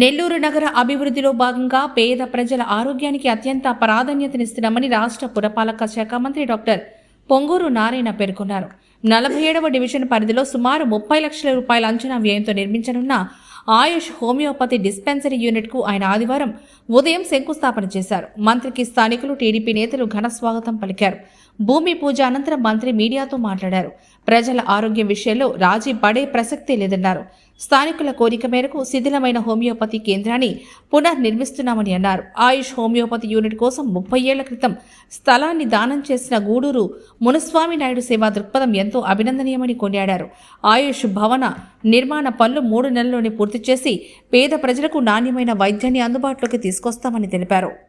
నెల్లూరు నగర అభివృద్ధిలో భాగంగా పేద ప్రజల ఆరోగ్యానికి అత్యంత ప్రాధాన్యతనిస్తున్నామని రాష్ట్ర పురపాలక శాఖ మంత్రి డాక్టర్ పొంగూరు నారాయణ పేర్కొన్నారు. నలభై ఏడవ డివిజన్ పరిధిలో సుమారు ముప్పై లక్షల రూపాయల అంచనా వ్యయంతో నిర్మించనున్న ఆయుష్ హోమియోపతి డిస్పెన్సరీ యూనిట్కు ఆయన ఆదివారం ఉదయం శంకుస్థాపన చేశారు. మంత్రికి స్థానికులు టీడీపీ నేతలు ఘన స్వాగతం పలికారు. భూమి పూజ అనంతరం మంత్రి మీడియాతో మాట్లాడారు. ప్రజల ఆరోగ్యం విషయంలో రాజీ పడే ప్రసక్తే లేదన్నారు. స్థానికుల కోరిక మేరకు శిథిలమైన హోమియోపతి కేంద్రాన్ని పునర్నిర్మిస్తున్నామని అన్నారు. ఆయుష్ హోమియోపతి యూనిట్ కోసం ముప్పై ఏళ్ళ క్రితం స్థలాన్ని దానం చేసిన గూడూరు మునుస్వామి నాయుడు సేవా దృక్పథం ఎంతో అభినందనీయమని కొనియాడారు. ఆయుష్ భవన నిర్మాణ పనులు మూడు నెలల్లోనే పూర్తి చేసి పేద ప్రజలకు నాణ్యమైన వైద్యాన్ని అందుబాటులోకి తీసుకొస్తామని తెలిపారు.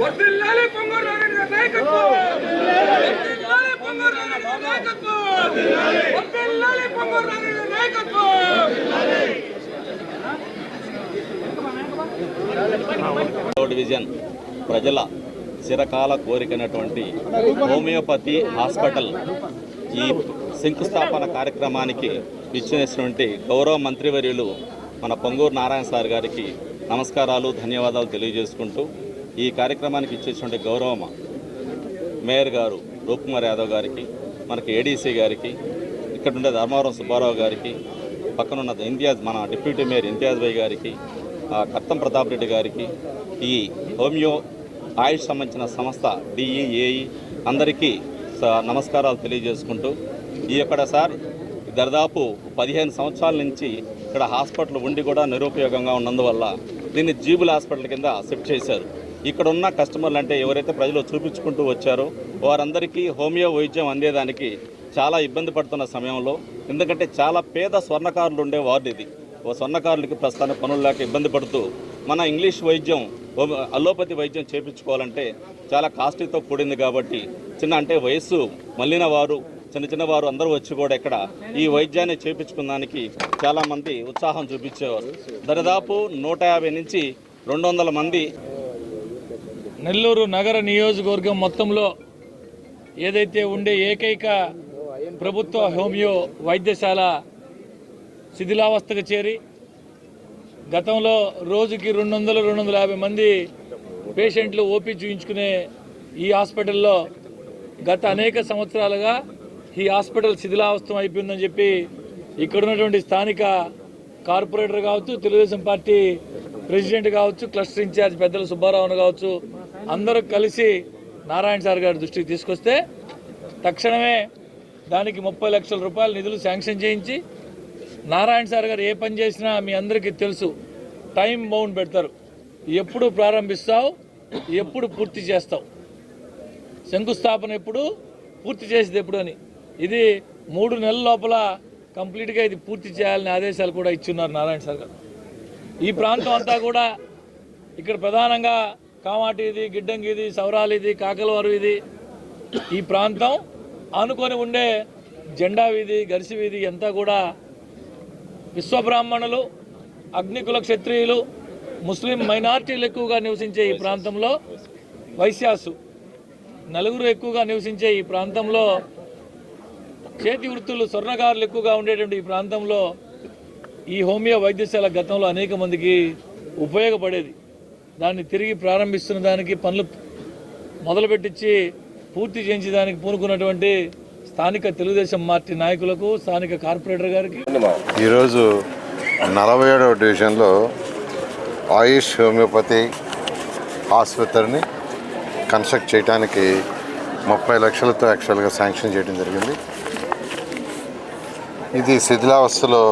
వర్ధిల్లాలి పొంగూరు నారాయణ గారి నాయకత్వం. వర్ధిల్లాలి పొంగూరు నారాయణ గారి నాయకత్వం. వర్ధిల్లాలి పొంగూరు నారాయణ గారి నాయకత్వం. డివిజన్ ప్రజల చిరకాల కోరికైనటువంటి హోమియోపతి హాస్పిటల్ ఈ శంకుస్థాపన కార్యక్రమానికి ఇచ్చినటువంటి గౌరవ మంత్రివర్యులు మన పొంగూరు నారాయణ సార్ గారికి నమస్కారాలు ధన్యవాదాలు తెలియజేసుకుంటూ ఈ కార్యక్రమానికి ఇచ్చేటువంటి గౌరవమ మేయర్ గారు రూప్కుమార్ యాదవ్ గారికి మనకి ఏడీసీ గారికి ఇక్కడ ఉండే ధర్మవరం సుబ్బారావు గారికి పక్కనున్న ఇంతియాజ్ మన డిప్యూటీ మేయర్ ఇంతియాజ్ భాయ్ గారికి కత్తం ప్రతాప్ రెడ్డి గారికి ఈ హోమియో ఆయుష్ సంబంధించిన సంస్థ డిఈఏఈ అందరికీ స- నమస్కారాలు తెలియజేసుకుంటూ ఈ యొక్క సార్ దాదాపు పదిహేను సంవత్సరాల నుంచి ఇక్కడ హాస్పిటల్ ఉండి కూడా నిరుపయోగంగా ఉన్నందువల్ల దీన్ని జీబుల్ హాస్పిటల్ కింద షిఫ్ట్ చేశారు. ఇక్కడ ఉన్న కస్టమర్లు అంటే ఎవరైతే ప్రజలు చూపించుకుంటూ వచ్చారో వారందరికీ హోమియో వైద్యం అందేదానికి చాలా ఇబ్బంది పడుతున్న సమయంలో ఎందుకంటే చాలా పేద స్వర్ణకారులు ఉండే వార్డు ఇది ఓ స్వర్ణకారులకి ప్రస్తుతానికి పనులు లేక ఇబ్బంది పడుతూ మన ఇంగ్లీష్ వైద్యం అలోపతి వైద్యం చేపించుకోవాలంటే చాలా కాస్ట్లీతో కూడింది కాబట్టి చిన్న అంటే వయస్సు మళ్ళిన వారు చిన్న చిన్న వారు అందరూ వచ్చి కూడా ఇక్కడ ఈ వైద్యాన్ని చేపించుకున్నానికి చాలామంది ఉత్సాహం చూపించేవారు. దరిదాపు నూట యాభై నుంచి రెండు వందల మంది నెల్లూరు నగర నియోజకవర్గం మొత్తంలో ఏదైతే ఉండే ఏకైక ప్రభుత్వ హోమియో వైద్యశాల శిథిలావస్థకు చేరి గతంలో రోజుకి రెండు వందల రెండు వందల యాభై మంది పేషెంట్లు ఓపీ చూయించుకునే ఈ హాస్పిటల్లో గత అనేక సంవత్సరాలుగా ఈ హాస్పిటల్ శిథిలావస్థం అయిపోయిందని చెప్పి ఇక్కడ ఉన్నటువంటి స్థానిక కార్పొరేటర్ కావచ్చు తెలుగుదేశం పార్టీ ప్రెసిడెంట్ కావచ్చు క్లస్టర్ ఇన్ఛార్జ్ పెద్దల సుబ్బారావును కావచ్చు అందరూ కలిసి నారాయణ సార్ గారి దృష్టికి తీసుకొస్తే తక్షణమే దానికి ముప్పై లక్షల రూపాయల నిధులు శాంక్షన్ చేయించి నారాయణ సార్ గారు ఏ పని చేసినా మీ అందరికీ తెలుసు. టైం బౌండ్ పెడతారు. ఎప్పుడు ప్రారంభిస్తావు ఎప్పుడు పూర్తి చేస్తావు. శంకుస్థాపన ఎప్పుడు పూర్తి చేసేది ఎప్పుడు అని. ఇది మూడు నెలల లోపల కంప్లీట్గా ఇది పూర్తి చేయాలని ఆదేశాలు కూడా ఇచ్చున్నారు నారాయణ సార్ గారు. ఈ ప్రాంతం అంతా కూడా ఇక్కడ ప్రధానంగా కామాటి ఇది గిడ్డంగి ఇది సౌరాలు ఇది కాకలవారు ఇది ఈ ప్రాంతం ఆనుకొని ఉండే జెండా వీధి గరిసి వీధి అంతా కూడా విశ్వబ్రాహ్మణులు అగ్నికుల క్షత్రియులు ముస్లిం మైనార్టీలు ఎక్కువగా నివసించే ఈ ప్రాంతంలో వైశ్యాసు. నలుగురు ఎక్కువగా నివసించే ఈ ప్రాంతంలో చేతి వృత్తులు స్వర్ణకారులు ఎక్కువగా ఉండేటువంటి ఈ ప్రాంతంలో ఈ హోమియో వైద్యశాల గతంలో అనేక మందికి ఉపయోగపడేది. దాన్ని తిరిగి ప్రారంభిస్తున్న దానికి పనులు మొదలుపెట్టించి పూర్తి చేయించడానికి పూనుకున్నటువంటి స్థానిక తెలుగుదేశం పార్టీ నాయకులకు స్థానిక కార్పొరేటర్ గారికి. ఈరోజు నలభై ఏడవ డివిజన్లో ఆయుష్ హోమియోపతి ఆసుపత్రిని కన్స్ట్రక్ట్ చేయడానికి ముప్పై లక్షలతో యాక్చువల్గా శాంక్షన్ చేయడం జరిగింది. ఇది శిథిలావస్థలో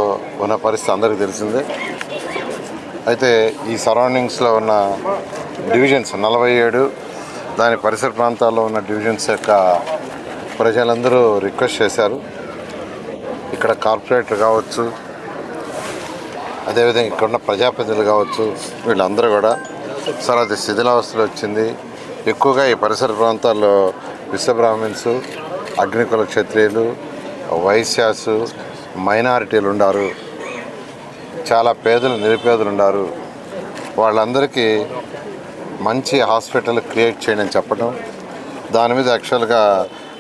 ఉన్న పరిస్థితి అందరికీ తెలిసిందే. అయితే ఈ సరౌండింగ్స్లో ఉన్న డివిజన్స్ నలభై ఏడు దాని పరిసర ప్రాంతాల్లో ఉన్న డివిజన్స్ యొక్క ప్రజలందరూ రిక్వెస్ట్ చేశారు. ఇక్కడ కార్పొరేటర్ కావచ్చు అదేవిధంగా ఇక్కడ ఉన్న ప్రజాప్రతినిధులు కావచ్చు వీళ్ళందరూ కూడా సార్ అది శిథిలావస్థలు వచ్చింది. ఎక్కువగా ఈ పరిసర ప్రాంతాల్లో విశ్వబ్రాహ్మిన్స్ అగ్నికుల క్షత్రియులు వైశ్యాసు మైనారిటీలు ఉన్నారు చాలా పేదలు నిరుపేదలు ఉన్నారు వాళ్ళందరికీ మంచి హాస్పిటల్ క్రియేట్ చేయండి అని చెప్పడం దాని మీద యాక్చువల్గా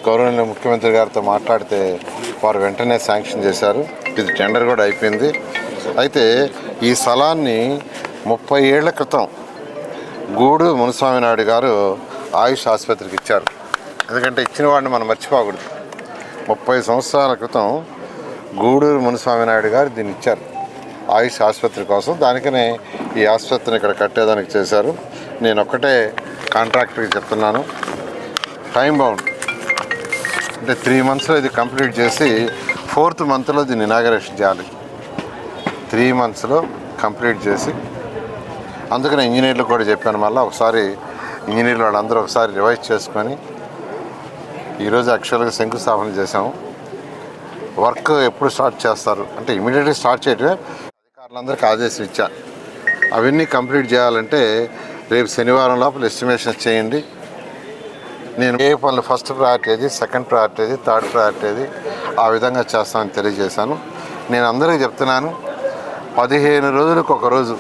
గౌరవనీయ ముఖ్యమంత్రి గారితో మాట్లాడితే వారు వెంటనే శాంక్షన్ చేశారు. ఇది టెండర్ కూడా అయిపోయింది. అయితే ఈ స్థలాన్ని ముప్పై ఏళ్ళ క్రితం గూడు మునుస్వామి నాయుడు గారు ఆయుష్ ఆసుపత్రికి ఇచ్చారు. ఎందుకంటే ఇచ్చిన వాడిని మనం మర్చిపోకూడదు. ముప్పై సంవత్సరాల క్రితం గూడూరు మునుస్వామి నాయుడు గారు దీన్ని ఇచ్చారు. ఆయుష్ ఆసుపత్రి కోసం. దానికనే ఈ ఆసుపత్రిని ఇక్కడ కట్టేదానికి చేశారు. నేను ఒక్కటే కాంట్రాక్టర్కి చెప్తున్నాను. టైం బౌండ్ అంటే త్రీ మంత్స్లో ఇది కంప్లీట్ చేసి ఫోర్త్ మంత్లో దీన్ని ఇనాగరేషన్ చేయాలి. త్రీ మంత్స్లో కంప్లీట్ చేసి. అందుకనే ఇంజనీర్లు కూడా చెప్పాను మళ్ళీ ఒకసారి ఇంజనీర్లు వాళ్ళందరూ ఒకసారి రివైజ్ చేసుకొని ఈరోజు యాక్చువల్గా శంకుస్థాపన చేసాము వర్క్ ఎప్పుడు స్టార్ట్ చేస్తారు? అంటే ఇమీడియట్గా స్టార్ట్ చేయటమే వాళ్ళందరికీ ఆదేశం ఇచ్చా. అవన్నీ కంప్లీట్ చేయాలంటే రేపు శనివారం లోపల ఎస్టిమేషన్స్ చేయండి. నేను ఏ పనులు ఫస్ట్ ప్రయారిటీ అది సెకండ్ ప్రయారిటీ అది థర్డ్ ప్రయారిటీ అది ఆ విధంగా చేస్తామని తెలియజేశాను. నేను అందరికీ చెప్తున్నాను పదిహేను రోజులకు ఒక రోజు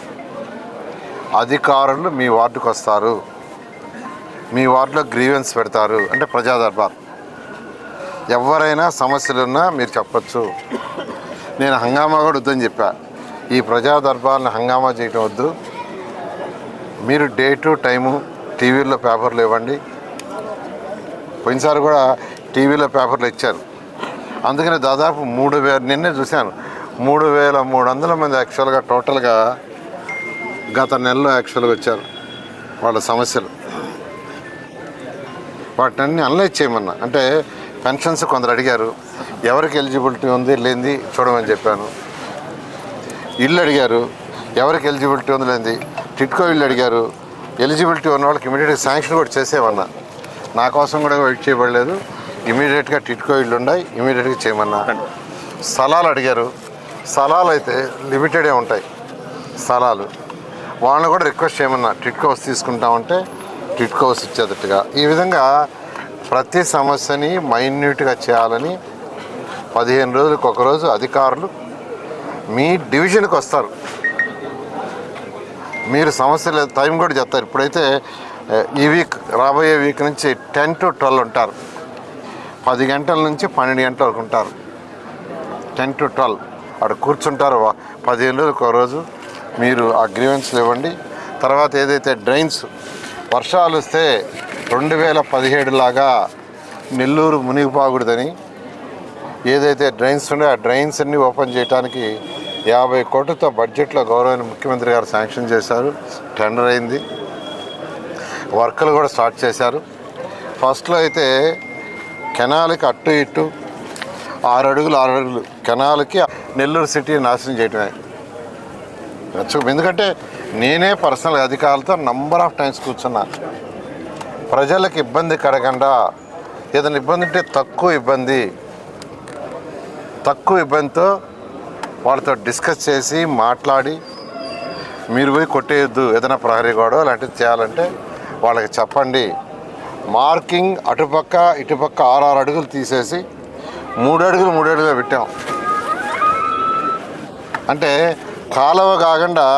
అధికారులు మీ వార్డుకు వస్తారు. మీ వార్డులో గ్రీవెన్స్ పెడతారు అంటే ప్రజా దర్బార్. ఎవరైనా సమస్యలున్నా మీరు చెప్పచ్చు. నేను హంగామా కూడా వద్దని చెప్పా. ఈ ప్రజా దర్బార్ని హంగామా చేయటం వద్దు. మీరు డేటు టైము టీవీలో పేపర్లు ఇవ్వండి. పోయినసారి కూడా టీవీలో పేపర్లు ఇచ్చారు. అందుకని దాదాపు మూడు వేల నిన్నే చూశాను. మూడు వేల మూడు వందల మంది యాక్చువల్గా టోటల్గా గత నెలలో యాక్చువల్గా వచ్చారు వాళ్ళ సమస్యలు. వాటిని అనలైజ్ చేయమన్నా. అంటే పెన్షన్స్ కొందరు అడిగారు ఎవరికి ఎలిజిబిలిటీ ఉంది లేనిది చూడమని చెప్పాను. ఇల్లు అడిగారు. ఎవరికి ఎలిజిబిలిటీ ఉంది టిట్కో ఇల్లు అడిగారు. ఎలిజిబిలిటీ ఉన్న వాళ్ళకి ఇమీడియట్గా శాంక్షన్ కూడా చేసేమన్నా నా కోసం కూడా వెయిట్ చేయబడలేదు. ఇమీడియట్గా టిట్కో ఇల్లు ఉన్నాయి ఇమీడియట్గా చేయమన్నా. స్థలాలు అడిగారు. స్థలాలు అయితే లిమిటెడే ఉంటాయి స్థలాలు వాళ్ళని కూడా రిక్వెస్ట్ చేయమన్నా. టిట్కో హౌస్ తీసుకుంటామంటే టిట్కో హౌస్ ఇచ్చేటట్టుగా. ఈ విధంగా ప్రతి సమస్యని మైన్యూట్గా చేయాలని పదిహేను రోజులకు ఒకరోజు అధికారులు మీ డివిజన్కి వస్తారు. మీరు సమస్యలు టైం కూడా చెప్తారు. ఇప్పుడైతే ఈ వీక్ రాబోయే వీక్ నుంచి టెన్ టు ట్వెల్వ్ ఉంటారు. పది గంటల నుంచి పన్నెండు గంటల వరకు ఉంటారు. టెన్ టు ట్వెల్వ్ అక్కడ కూర్చుంటారు. పదిహేను రోజులకు ఒక రోజు మీరు ఆ గ్రీవెన్స్లు ఇవ్వండి. తర్వాత ఏదైతే డ్రైన్స్ వర్షాలు వస్తే రెండు వేల పదిహేడు లాగా నెల్లూరు మునిగిపోకూడదని ఏదైతే డ్రైన్స్ ఉన్నాయో ఆ డ్రైన్స్ అన్ని ఓపెన్ చేయడానికి యాభై కోట్లతో బడ్జెట్లో గౌరవమైన ముఖ్యమంత్రి గారు శాంక్షన్ చేశారు. టెండర్ అయింది. వర్కులు కూడా స్టార్ట్ చేశారు. ఫస్ట్లో అయితే కెనాల్కి అట్టు ఇటు ఆరు అడుగులు ఆరు అడుగులు కెనాల్కి నెల్లూరు సిటీ నాశనం చేయటమే. చూ- ఎందుకంటే నేనే పర్సనల్ అధికారులతో నంబర్ ఆఫ్ టైమ్స్ కూర్చున్నా. ప్రజలకు ఇబ్బంది కడగకుండా ఏదైనా ఇబ్బంది ఉంటే తక్కువ ఇబ్బంది. తక్కువ ఇబ్బందితో వాళ్ళతో డిస్కస్ చేసి మాట్లాడి మీరు పోయి కొట్టేయద్దు ఏదైనా ప్రహరీ గోడో అలాంటివి చేయాలంటే వాళ్ళకి చెప్పండి. మార్కింగ్ అటుపక్క ఇటుపక్క ఆరు ఆరు అడుగులు తీసేసి మూడు అడుగులు మూడు అడుగులు పెట్టాం. అంటే కాలువ కాకుండా